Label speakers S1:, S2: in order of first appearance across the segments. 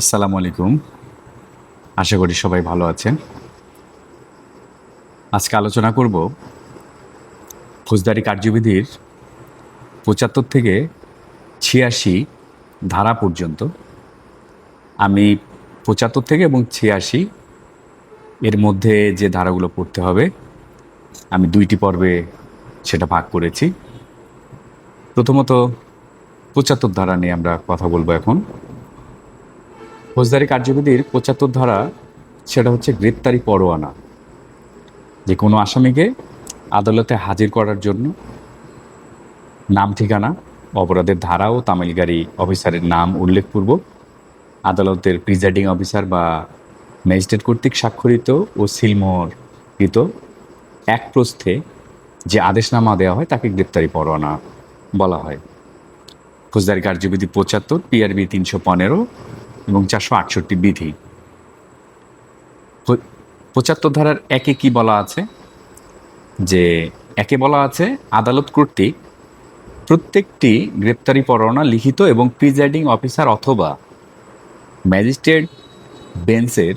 S1: আসসালামু আলাইকুম। আশা করি সবাই ভালো আছেন। আজকে আলোচনা করব ফৌজদারি কার্যবিধির পঁচাত্তর থেকে ছিয়াশি ধারা পর্যন্ত। আমি পঁচাত্তর থেকে এবং ছিয়াশি এর মধ্যে যে ধারাগুলো পড়তে হবে, আমি দুইটি পর্বে সেটা ভাগ করেছি। প্রথমত পঁচাত্তর ধারা নিয়ে আমরা কথা বলব এখন। ফৌজদারি কার্যবিধির পঁচাত্তর ধারা, সেটা হচ্ছে গ্রেপ্তারি পরোয়ানা। যে কোনো আসামিকে আদালতে হাজির করার জন্য নাম, ঠিকানা, অপরাধের ধারা ও তামিলগাড়ি অফিসারের নাম উল্লেখপূর্বক আদালতের প্রিজাইডিং অফিসার বা ম্যাজিস্ট্রেট কর্তৃক স্বাক্ষরিত ও সিলমোহরকৃত এক প্রস্থে যে আদেশনামা দেওয়া হয়, তাকে গ্রেপ্তারি পরোয়ানা বলা হয়। ফৌজদারি কার্যবিধি পঁচাত্তর, পিআরবি তিনশো পনেরো এবং চারশো আটষট্টি বিধি। পঁচাত্তর ধারার একে কি বলা আছে? যে একে বলা আছে, আদালত কর্তৃক প্রত্যেকটি গ্রেপ্তারি পরোয়ানা লিখিত এবং প্রিজাইডিং অফিসার অথবা ম্যাজিস্ট্রেট বেঞ্চের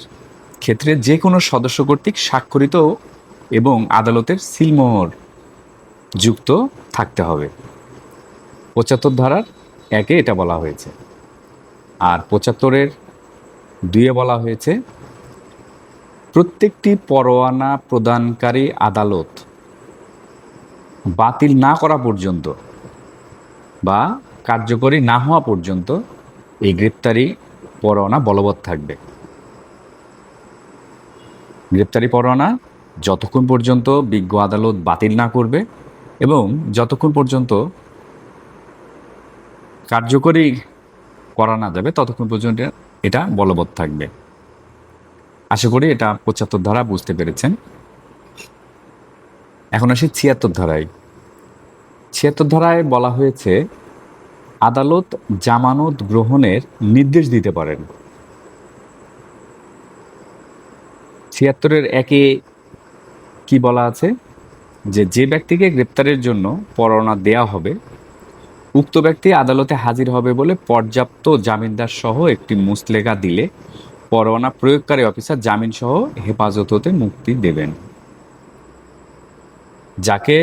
S1: ক্ষেত্রে যে কোনো সদস্য কর্তৃক স্বাক্ষরিত এবং আদালতের সিলমোহর যুক্ত থাকতে হবে। পঁচাত্তর ধারার একে এটা বলা হয়েছে। আর পঁচাত্তরের দুয়ে বলা হয়েছে, প্রত্যেকটি পরোয়ানা প্রদানকারী আদালত বাতিল না করা পর্যন্ত বা কার্যকরী না হওয়া পর্যন্ত এই গ্রেপ্তারি পরোয়ানা বলবৎ থাকবে। গ্রেপ্তারি পরোয়ানা যতক্ষণ পর্যন্ত বিজ্ঞ আদালত বাতিল না করবে এবং যতক্ষণ পর্যন্ত কার্যকরী করা না যাবে, ততক্ষণ পর্যন্ত এটা বলবৎ থাকবে। আশা করি এটা পঁচাত্তর ধারা বুঝতে পেরেছেন। এখন আসি ছিয়াত্তর ধারায়। ছিয়াত্তর ধারায় বলা হয়েছে, আদালত জামানত গ্রহণের নির্দেশ দিতে পারেন। ছিয়াত্তরের একে কি বলা আছে? যে যে ব্যক্তিকে গ্রেপ্তারের জন্য পরোয়ানা দেয়া হবে উক্ত ব্যক্তি আদালতে হাজির হবে বলে পর্যাপ্ত জামিনদার সহ একটি মুসলেখা দিলে পরোয়ানা প্রয়োগকারী অফিসার জামিন সহ হেফাজত হতে মুক্তি দেবেন। যাকে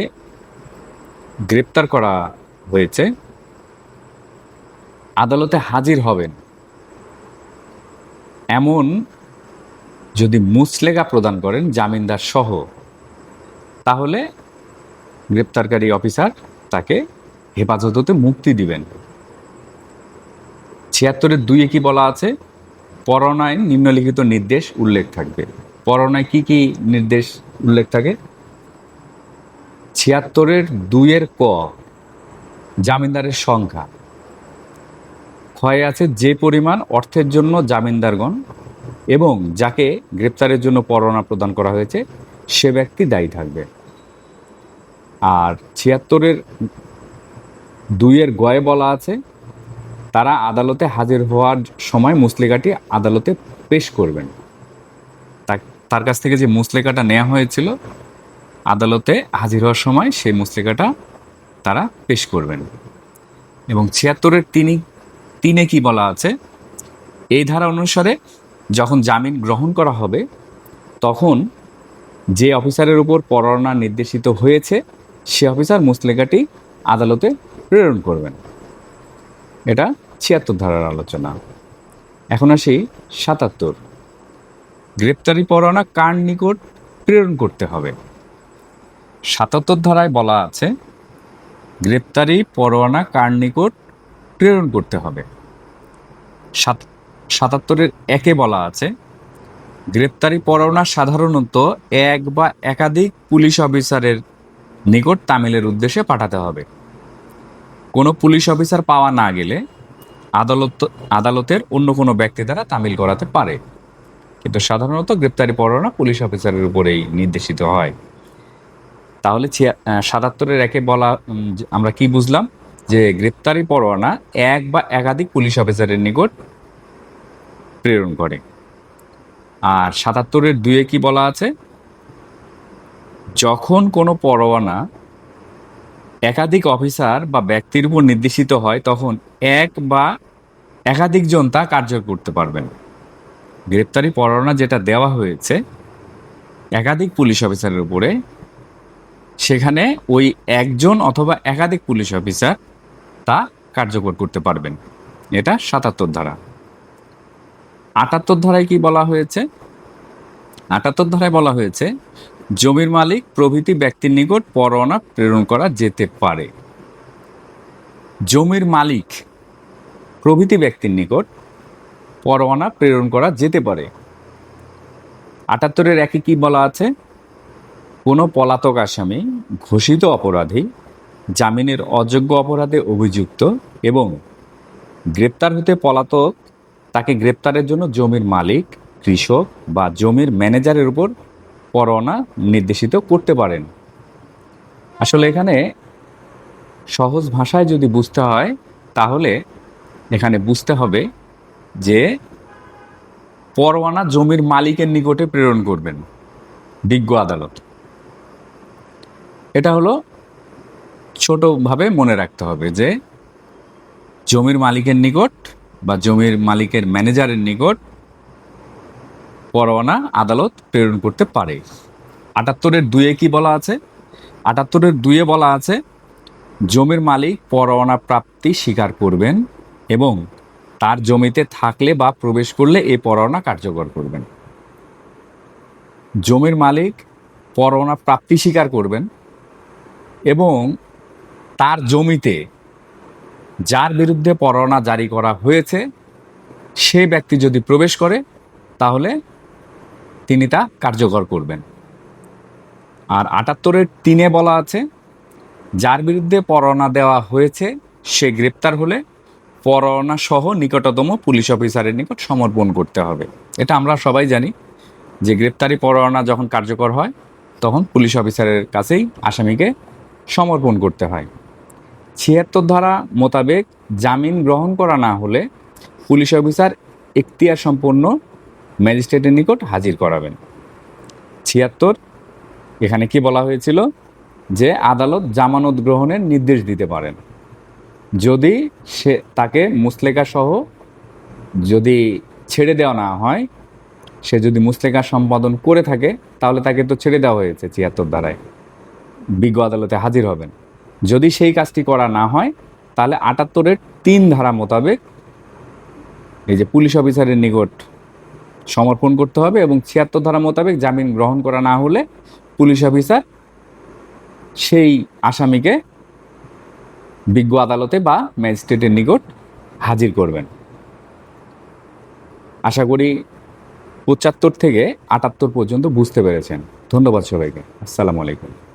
S1: গ্রেপ্তার করা হয়েছে, আদালতে হাজির হবেন। এমন যদি মুসলেগা প্রদান করেন জামিনদার সহ, তাহলে গ্রেপ্তারকারী অফিসার তাকে হেফাজত হতে মুক্তি দিবেন। ছিয়াত্তরের দুইয়ে কি বলা আছে? পরনায় নিম্নলিখিত নির্দেশ উল্লেখ থাকবে। পরনায় কি কি নির্দেশ উল্লেখ থাকে? ছিয়াত্তরের দুইয়ের ক, জামিনদারের সংখ্যা। ক্ষয়ে আছে যে পরিমাণ অর্থের জন্য জামিনদারগণ এবং যাকে গ্রেপ্তারের জন্য পরোয়ানা প্রদান করা হয়েছে, সে ব্যক্তি দায়ী থাকবে। আর ছিয়াত্তরের দুইয়ের গয়ে বলা আছে, তারা আদালতে হাজির হওয়ার সময় মুসলেকাটি আদালতে পেশ করবেন। তার কাছ থেকে যে মুসলেকাটা নেওয়া হয়েছিল, আদালতে হাজির হওয়ার সময় সেই মুসলেকাটা তারা পেশ করবেন। এবং ছিয়াত্তরের তিনি, তিনে কি বলা আছে, এই ধারা অনুসারে যখন জামিন গ্রহণ করা হবে, তখন যে অফিসারের উপর পরোয়ানা নির্দেশিত হয়েছে, সে অফিসার মুসলেকাটি আদালতে প্রেরণ করবেন। এটা ছিয়াত্তর ধারার আলোচনা। এখন আসি সাতাত্তর। গ্রেপ্তারি পরোয়ানা কার নিকট প্রেরণ করতে হবে? সাতাত্তর ধারায় বলা আছে, গ্রেপ্তারি পরোয়ানা কার নিকট প্রেরণ করতে হবে? সাত, সাতাত্তরের একে বলা আছে, গ্রেপ্তারি পরোয়ানা সাধারণত এক বা একাধিক পুলিশ অফিসারের নিকট তামিলের উদ্দেশ্যে পাঠাতে হবে। কোনো পুলিশ অফিসার পাওয়া না গেলে আদালত আদালতের অন্য কোনো ব্যক্তি দ্বারা তামিল করাতে পারে। কিন্তু সাধারণত গ্রেপ্তারি পরোয়ানা পুলিশ অফিসারের উপরেই নির্দেশিত হয়। তাহলে সাতাত্তরের একে বলা আমরা কি বুঝলাম? যে গ্রেপ্তারি পরোয়ানা এক বা একাধিক পুলিশ অফিসারের নিকট প্রেরণ করে। আর সাতাত্তরের দুয়ে কি বলা আছে? যখন কোনো পরোয়ানা একাধিক অফিসার বা ব্যক্তির উপর নির্দেশিত হয়, তখন এক বা একাধিকজন তা কার্যকর করতে পারবেন। গ্রেপ্তারি পরোয়ানা যেটা দেওয়া হয়েছে, একাধিক পুলিশ অফিসারের উপরে, সেখানে ওই একজন অথবা একাধিক পুলিশ অফিসার তা কার্যকর করতে পারবেন। এটা সাতাত্তর ধারা। আটাত্তর ধারায় কি বলা হয়েছে? আটাত্তর ধারায় বলা হয়েছে, জমির মালিক প্রভৃতি ব্যক্তির নিকট পরোয়ানা প্রেরণ করা যেতে পারে। জমির মালিক প্রভৃতি ব্যক্তির নিকট পরোয়ানা প্রেরণ করা যেতে পারে। আটাত্তরের একে কি বলা আছে? কোনো পলাতক আসামি, ঘোষিত অপরাধী, জামিনের অযোগ্য অপরাধে অভিযুক্ত এবং গ্রেপ্তার হতে পলাতক, তাকে গ্রেপ্তারের জন্য জমির মালিক কৃষক বা জমির ম্যানেজারের উপর পরোয়ানা নির্দেশিত করতে পারেন। আসলে এখানে সহজ ভাষায় যদি বুঝতে হয়, তাহলে এখানে বুঝতে হবে যে পরোয়ানা জমির মালিকের নিকটে প্রেরণ করবেন, বিজ্ঞ আদালত। এটা হলো ছোটভাবে মনে রাখতে হবে যে জমির মালিকের নিকট বা জমির মালিকের ম্যানেজারের নিকট পরোয়ানা আদালত প্রেরণ করতে পারে। আটাত্তরের দুয়ে কি বলা আছে? আটাত্তরের দুয়ে বলা আছে, জমির মালিক পরোয়ানা প্রাপ্তি স্বীকার করবেন এবং তার জমিতে থাকলে বা প্রবেশ করলে এই পরোয়ানা কার্যকর করবেন। জমির মালিক পরোয়ানা প্রাপ্তি স্বীকার করবেন এবং তার জমিতে যার বিরুদ্ধে পরোয়ানা জারি করা হয়েছে, সে ব্যক্তি যদি প্রবেশ করে, তাহলে তিনি তা কার্যকর করবেন। আর আটাত্তরের তিনে বলা আছে, যার বিরুদ্ধে পরোয়ানা দেওয়া হয়েছে, সে গ্রেপ্তার হলে পরোয়ানা সহ নিকটতম পুলিশ অফিসারের নিকট সমর্পণ করতে হবে। এটা আমরা সবাই জানি, যে গ্রেপ্তারি পরোয়ানা যখন কার্যকর হয়, তখন পুলিশ অফিসারের কাছেই আসামিকে সমর্পণ করতে হয়। ছিয়াত্তর ধারা মোতাবেক জামিন গ্রহণ করা না হলে পুলিশ অফিসার এখতিয়ার সম্পন্ন ম্যাজিস্ট্রেটের নিকট হাজির করাবেন। ছিয়াত্তর, এখানে কি বলা হয়েছিল? যে আদালত জামানত গ্রহণের নির্দেশ দিতে পারেন। যদি সে, তাকে মুসলেকা সহ যদি ছেড়ে দেওয়া না হয়, সে যদি মুসলেকা সম্পাদন করে থাকে, তাহলে তাকে তো ছেড়ে দেওয়া হয়েছে ছিয়াত্তর দ্বারায়। বিজ্ঞ আদালতে হাজির হবেন। যদি সেই কাজটি করা না হয়, তাহলে আটাত্তরের তিন ধারা মোতাবেক এই যে পুলিশ অফিসারের নিকট সমর্পণ করতে হবে এবং ছিয়াত্তর ধারা মোতাবেক জামিন গ্রহণ করা না হলে পুলিশ অফিসার সেই আসামিকে বিজ্ঞ আদালতে বা ম্যাজিস্ট্রেটের নিকট হাজির করবেন। আশা করি পঁচাত্তর থেকে আটাত্তর পর্যন্ত বুঝতে পেরেছেন। ধন্যবাদ সবাইকে। আসসালামু আলাইকুম।